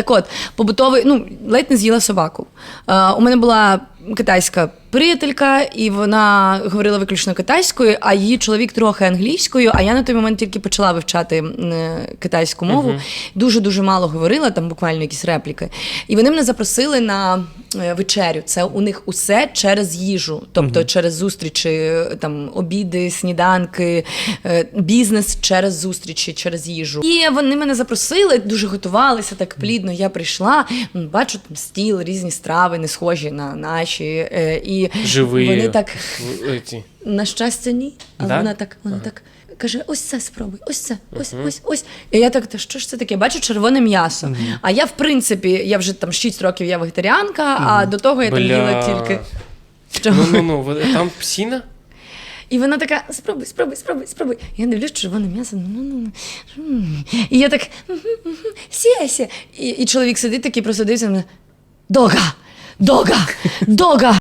Так от, побутовий, ну, ледь не з'їла собаку. Е, у мене була китайська приятелька, і вона говорила виключно китайською, а її чоловік трохи англійською. А я на той момент тільки почала вивчати е, китайську мову. Дуже дуже мало говорила, там буквально якісь репліки. І вони мене запросили на е, вечерю. Це у них усе через їжу, тобто через зустрічі, е, там обіди, сніданки, бізнес через зустрічі, через їжу. І вони мене запросили, дуже готувалися так плідно. Я прийшла, бачу там стіл, різні страви, не схожі на наші. е, І Живі. вони так в- на щастя, ні. Але Да? вона так, вона так каже: ось це спробуй, ось це, ось, ось, ось. І я так, та що ж це таке? Бачу червоне м'ясо. А я, в принципі, я вже там 6 років я вегетаріанка, а до того я там Бля. їла тільки. Чого? Ну, ну, ну, вот там псина? І вона така: спробуй, спробуй, спробуй, спробуй. Я дивлюсь, червоне м'ясо. ну, ну, ну, м. І я так «Мгм, мгм, сє, сє. І, і чоловік сидить такий, просто дивиться на мене. Дога! Дога! Дога!